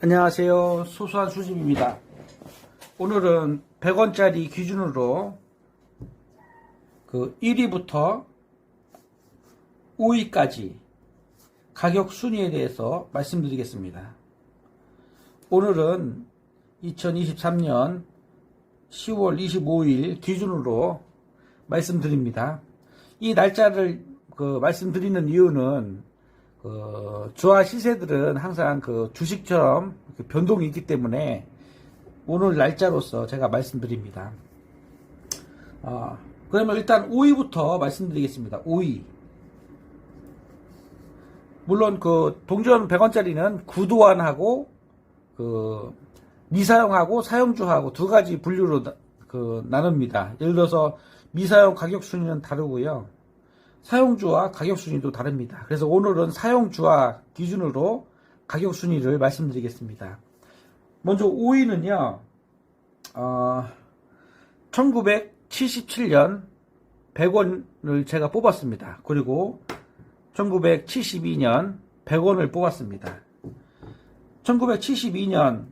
안녕하세요. 소소한 수집입니다. 오늘은 100원짜리 기준으로 그 1위부터 5위까지 가격 순위에 대해서 말씀드리겠습니다. 오늘은 2023년 10월 25일 기준으로 말씀드립니다. 이 날짜를 그 말씀드리는 이유는 그 주화 시세들은 항상 그 주식처럼 그 변동이 있기 때문에 오늘 날짜로서 제가 말씀드립니다. 아, 그러면 일단 5위부터 말씀드리겠습니다. 5위. 물론 그 동전 100원짜리는 구도환하고 그 미사용하고 사용주하고 두 가지 분류로 나, 그 나눕니다. 예를 들어서 미사용 가격 순위는 다르고요. 사용주와 가격 순위도 다릅니다. 그래서 오늘은 사용주와 기준으로 가격 순위를 말씀드리겠습니다. 먼저 5위는요, 어, 1977년 100원을 제가 뽑았습니다. 그리고 1972년 100원을 뽑았습니다. 1972년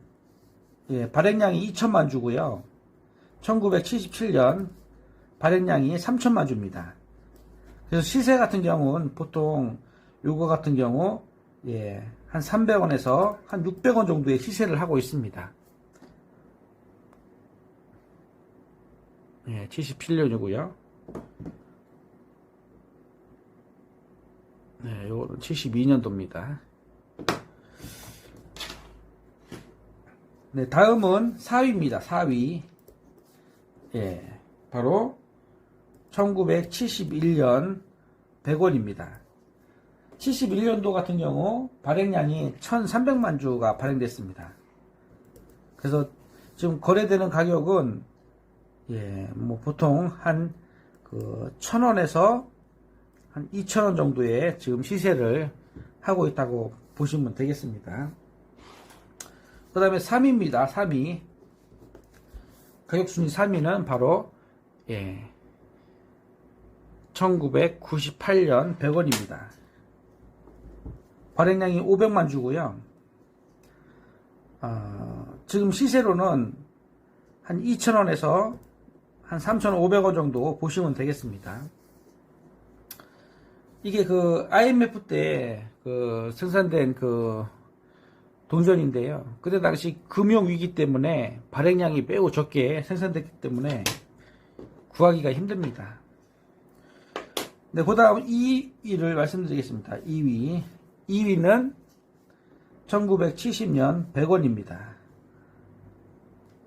예, 발행량이 2천만 주고요. 1977년 발행량이 3천만 주입니다. 그래서 시세 같은 경우는 보통 요거 같은 경우 예, 한 300원에서 한 600원 정도의 시세를 하고 있습니다. 예, 77년이고요. 네, 요거는 72년도입니다. 네, 다음은 4위입니다. 4위. 예, 바로 1971년 100원입니다. 71년도 같은 경우 발행량이 1300만 주가 발행됐습니다. 그래서 지금 거래되는 가격은 예, 뭐 보통 한 그 1000원에서 한 2000원 정도의 지금 시세를 하고 있다고 보시면 되겠습니다. 그 다음에 3위입니다. 3위. 가격 순위 3위는 바로 예, 1998년 100원입니다. 발행량이 500만 주고요. 어, 지금 시세로는 한 2,000원에서 한 3,500원 정도 보시면 되겠습니다. 이게 그 IMF 때 그 생산된 그 동전인데요. 그때 당시 금융 위기 때문에 발행량이 매우 적게 생산됐기 때문에 구하기가 힘듭니다. 네, 그 다음 2위를 말씀드리겠습니다. 2위. 2위는 1970년 100원입니다.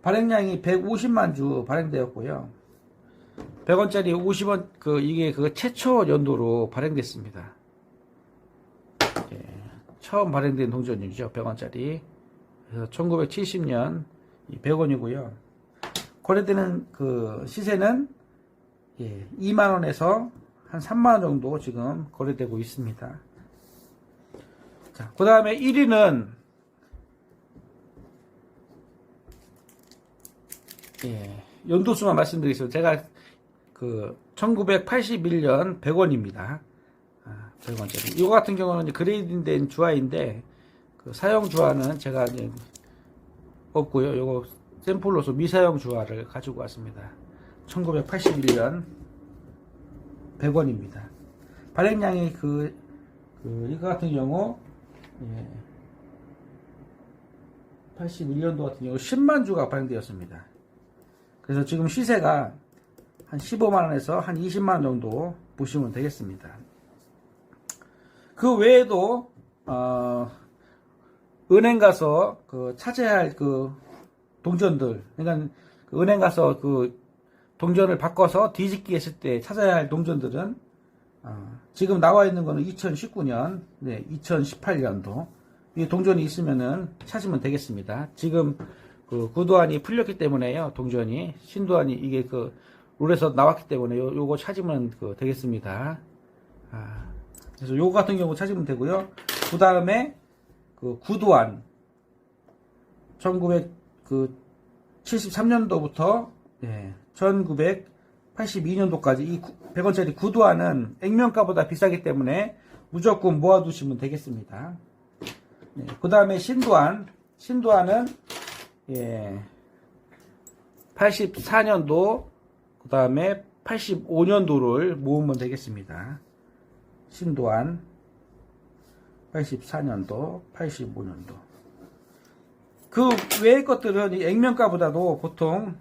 발행량이 150만 주 발행되었고요. 100원짜리 50원, 그, 이게 그 최초 연도로 발행됐습니다. 예, 처음 발행된 동전이죠. 100원짜리. 그래서 1970년 100원이고요. 거래되는 그 시세는 예, 2만원에서 한 3만원 정도 지금 거래되고 있습니다. 자, 그 다음에 1위는, 예, 연도수만 말씀드리겠습니다. 제가 그, 1981년 100원입니다. 아, 100원짜리. 이거 같은 경우는 이제 그레이드된 주화인데, 그 사용 주화는 제가 이제 없고요. 요거 샘플로서 미사용 주화를 가지고 왔습니다. 1981년 100원입니다. 발행량이 그, 그, 이거 같은 경우, 예, 81년도 같은 경우 10만 주가 발행되었습니다. 그래서 지금 시세가 한 15만원에서 한 20만원 정도 보시면 되겠습니다. 그 외에도, 어, 은행 가서 그 찾아야 할그 동전들, 그러니까 그 은행 가서 그 동전을 바꿔서 뒤집기 했을 때 찾아야 할 동전들은 어, 지금 나와 있는 거는 2019년, 네, 2018년도 이 동전이 있으면은 찾으면 되겠습니다. 지금 그 구도안이 풀렸기 때문에요. 동전이 신도안이 이게 그 룰에서 나왔기 때문에 요, 요거 찾으면 그 되겠습니다. 아, 그래서 요거 같은 경우 찾으면 되고요. 그 다음에 그 구도안 1973년도부터 예, 1982년도까지 이 100원짜리 구두화는 액면가보다 비싸기 때문에 무조건 모아두시면 되겠습니다. 네, 그 다음에 신도안 신도안은 예, 84년도 그 다음에 85년도를 모으면 되겠습니다. 신도안 84년도, 85년도. 그 외의 것들은 이 액면가보다도 보통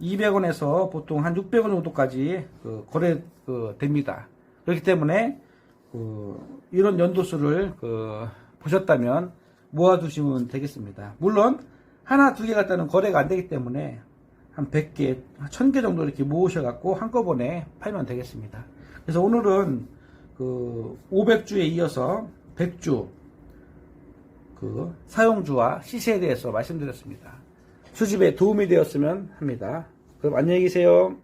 200원에서 보통 한 600원 정도까지 그 거래 그 됩니다. 그렇기 때문에 그 이런 연도수를 그 보셨다면 모아두시면 되겠습니다. 물론 하나 두 개 갖다는 거래가 안 되기 때문에 한 100개, 1000개 정도 이렇게 모으셔갖고 한꺼번에 팔면 되겠습니다. 그래서 오늘은 그 500주에 이어서 100주 그 사용주와 시세에 대해서 말씀드렸습니다. 수집에 도움이 되었으면 합니다. 그럼 안녕히 계세요.